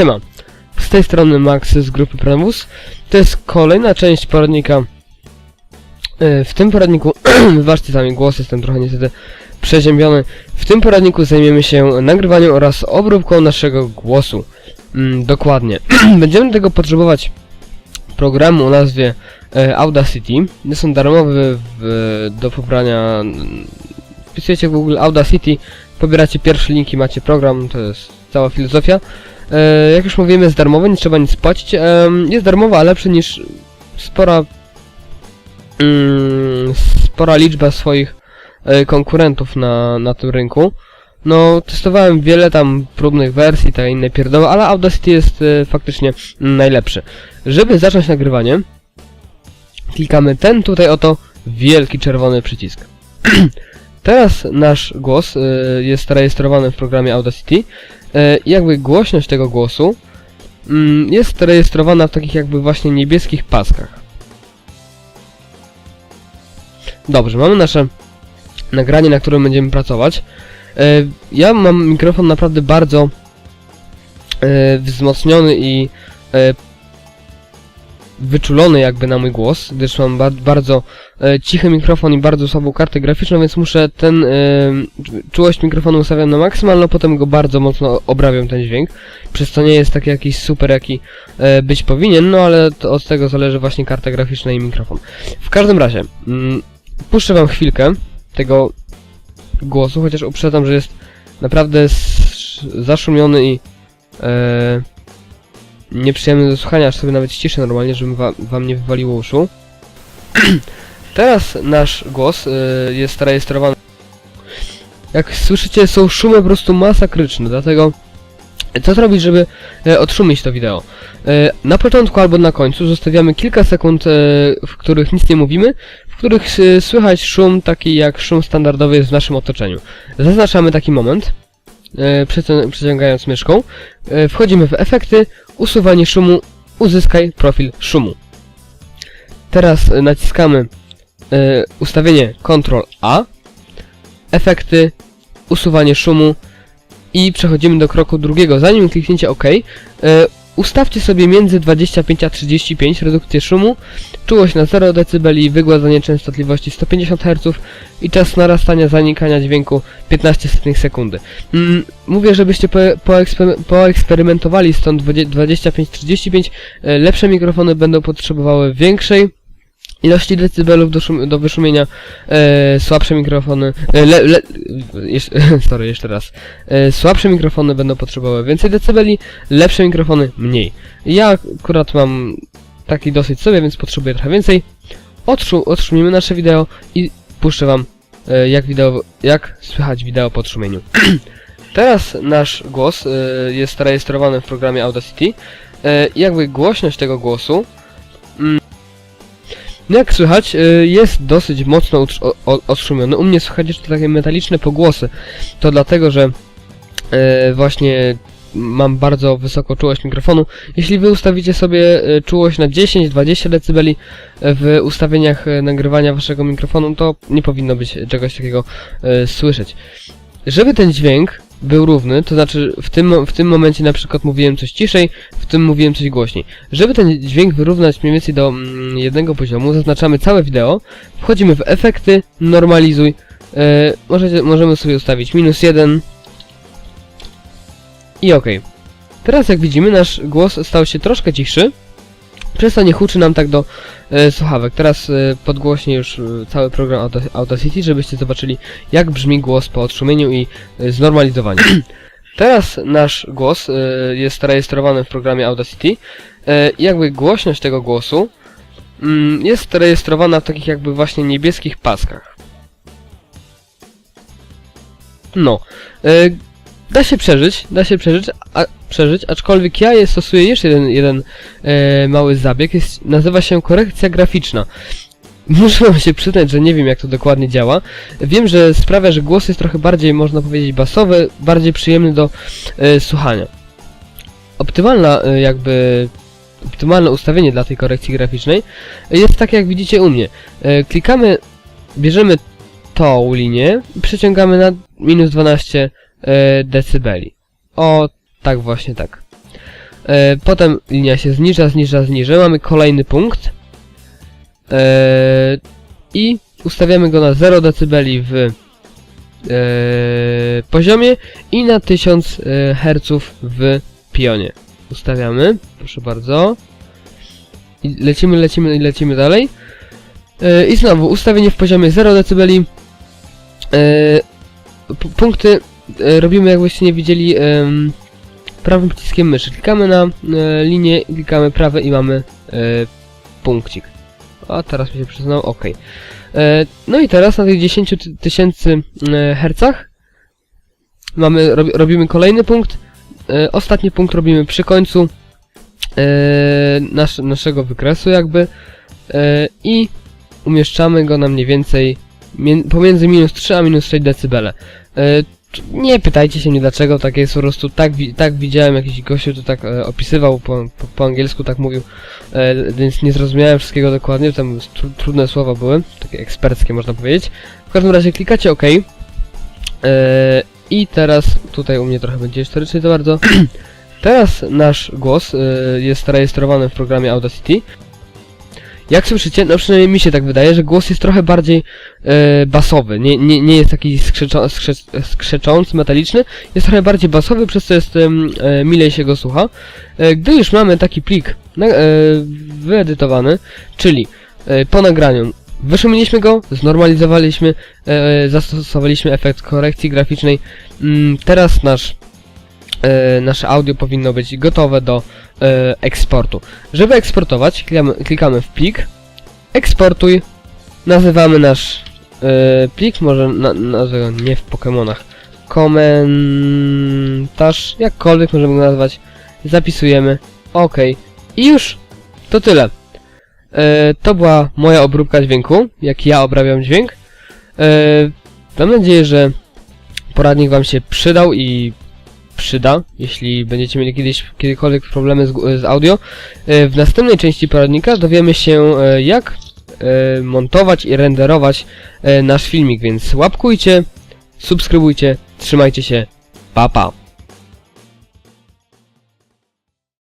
Siema, z tej strony Max z grupy Pranwus. To jest kolejna część poradnika. E, W tym poradniku, wybaczcie sami głos, jestem trochę niestety przeziębiony. W tym poradniku zajmiemy się nagrywaniem oraz obróbką naszego głosu. Mm, dokładnie. Będziemy tego potrzebować programu o nazwie e, Audacity. Jest on darmowy w, do pobrania. Wpisujecie w Google Audacity, pobieracie pierwszy link i macie program, to jest cała filozofia. E, jak już mówiłem, jest darmowy, nie trzeba nic płacić. Em, jest darmowy, a lepszy niż spora mm, spora liczba swoich e, konkurentów na, na tym rynku. No, testowałem wiele tam próbnych wersji, tak inne pierdoły, ale Audacity jest e, faktycznie najlepszy. Żeby zacząć nagrywanie, klikamy ten tutaj oto wielki czerwony przycisk. Teraz nasz głos e, jest rejestrowany w programie Audacity. E, jakby głośność tego głosu mm, jest rejestrowana w takich jakby właśnie niebieskich paskach. Dobrze, mamy nasze nagranie, na którym będziemy pracować. E, ja mam mikrofon naprawdę bardzo wzmocniony i wyczulony jakby na mój głos, gdyż mam ba bardzo e, cichy mikrofon i bardzo słabą kartę graficzną, więc muszę ten e, czułość mikrofonu ustawiam na maksymalną, potem go bardzo mocno obrabiam ten dźwięk, przez co nie jest taki jakiś super jaki e, być powinien, no ale to od tego zależy właśnie karta graficzna i mikrofon. W każdym razie, mm, puszczę wam chwilkę tego głosu, chociaż uprzedzam, że jest naprawdę zaszumiony i e, nieprzyjemny do słuchania, aż sobie nawet ściszę normalnie, żeby wa wam nie wywaliło uszu. Teraz nasz głos y, jest rejestrowany. Jak słyszycie, są szumy po prostu masakryczne, dlatego co zrobić, żeby e, odszumić to wideo? E, na początku albo na końcu zostawiamy kilka sekund, e, w których nic nie mówimy, w których e, słychać szum taki jak szum standardowy jest w naszym otoczeniu. Zaznaczamy taki moment, e, przeciągając myszką, e, wchodzimy w efekty, usuwanie szumu, uzyskaj profil szumu. Teraz e, naciskamy e, ustawienie Ctrl A, efekty, usuwanie szumu i przechodzimy do kroku drugiego. Zanim klikniecie OK, e, ustawcie sobie między 25 a 35 redukcję szumu, czułość na 0 dB, wygładzanie częstotliwości 150 Hz i czas narastania zanikania dźwięku 15 setnych sekundy. Mm, mówię, żebyście po, poekspery- poeksperymentowali stąd 25-35. E, Lepsze mikrofony będą potrzebowały większej ilości decybelów do, szum, do wyszumienia. E, słabsze mikrofony. E, le, le, jeszcze, sorry, jeszcze raz. E, słabsze mikrofony będą potrzebowały więcej decybeli, lepsze mikrofony mniej. Ja akurat mam taki dosyć sobie, więc potrzebuję trochę więcej. Odszu, odszumimy nasze wideo i puszczę wam e, jak wideo, jak słychać wideo po odszumieniu. Teraz nasz głos e, jest rejestrowany w programie Audacity. E, jakby głośność tego głosu no jak słychać, e, jest dosyć mocno odszumiony. U mnie słychać jeszcze takie metaliczne pogłosy. To dlatego, że e, właśnie mam bardzo wysoką czułość mikrofonu. Jeśli wy ustawicie sobie e, czułość na 10-20 dB w ustawieniach nagrywania waszego mikrofonu, to nie powinno być czegoś takiego słyszeć. Żeby ten dźwięk był równy, to znaczy w tym, w tym momencie na przykład mówiłem coś ciszej, w tym mówiłem coś głośniej. Żeby ten dźwięk wyrównać mniej więcej do mm, jednego poziomu, zaznaczamy całe wideo, wchodzimy w efekty, normalizuj, e, możecie, możemy sobie ustawić minus 1 i ok. Teraz jak widzimy, nasz głos stał się troszkę cichszy, przez to nie huczy nam tak do e, słuchawek. Teraz e, podgłośnie już e, cały program Auda- Audacity, żebyście zobaczyli jak brzmi głos po odszumieniu i e, znormalizowaniu. Teraz nasz głos e, jest rejestrowany w programie Audacity e, jakby głośność tego głosu mm, jest rejestrowana w takich jakby właśnie niebieskich paskach. No. E, da się przeżyć, da się przeżyć, a, przeżyć, aczkolwiek ja je stosuję jeszcze jeden, jeden e, mały zabieg, jest, nazywa się korekcja graficzna. Muszę wam się przyznać, że nie wiem jak to dokładnie działa. Wiem, że sprawia, że głos jest trochę bardziej, można powiedzieć, basowy, bardziej przyjemny do e, słuchania. Optymalna e, jakby optymalne ustawienie dla tej korekcji graficznej jest takie jak widzicie u mnie. E, klikamy, bierzemy tą linię i przeciągamy na minus 12 e, decybeli. O, tak właśnie tak. E, potem linia się zniża, zniża, zniża. Mamy kolejny punkt. E, I ustawiamy go na 0 dB w e, poziomie i na 1000 e, Hz w pionie. Ustawiamy, proszę bardzo. I lecimy, lecimy i lecimy dalej. E, I znowu ustawienie w poziomie 0 dB. E, p- punkty e, robimy jakbyście nie widzieli prawym przyciskiem myszy. Klikamy na e, linię, klikamy prawe i mamy e, punkcik. A teraz mi się przyznał, ok. E, no i teraz na tych 10 ty- tysięcy e, hercach mamy, robi, robimy kolejny punkt. E, ostatni punkt robimy przy końcu e, nasz, naszego wykresu jakby e, i umieszczamy go na mniej więcej pomiędzy minus 3 a minus 6 dB. Nie pytajcie się mnie dlaczego, tak jest po prostu, tak, tak widziałem jakiś gościu to tak e, opisywał, po, po, po angielsku tak mówił, e, więc nie zrozumiałem wszystkiego dokładnie, tam tru, trudne słowa były, takie eksperckie można powiedzieć. W każdym razie klikacie OK. E, I teraz tutaj u mnie trochę będzie historycznie to bardzo. teraz nasz głos e, jest rejestrowany w programie Audacity. Jak słyszycie, no przynajmniej mi się tak wydaje, że głos jest trochę bardziej e, basowy, nie, nie, nie jest taki skrze, skrzeczący, metaliczny, jest trochę bardziej basowy, przez co jest e, milej się go słucha. E, gdy już mamy taki plik na, e, wyedytowany, czyli e, po nagraniu wyszumiliśmy go, znormalizowaliśmy, e, zastosowaliśmy efekt korekcji graficznej, mm, teraz nasz e, nasze audio powinno być gotowe do eksportu. Żeby eksportować, klikamy, klikamy w plik, eksportuj, nazywamy nasz e, plik, może na, nazwę nie w Pokémonach, komentarz, jakkolwiek możemy go nazwać, zapisujemy, ok, i już, to tyle. E, to była moja obróbka dźwięku, jak ja obrabiam dźwięk. E, mam nadzieję, że poradnik Wam się przydał i przyda, jeśli będziecie mieli kiedyś kiedykolwiek problemy z, z audio. E, W następnej części poradnika dowiemy się e, jak e, montować i renderować nasz filmik, więc łapkujcie, subskrybujcie, trzymajcie się, pa pa!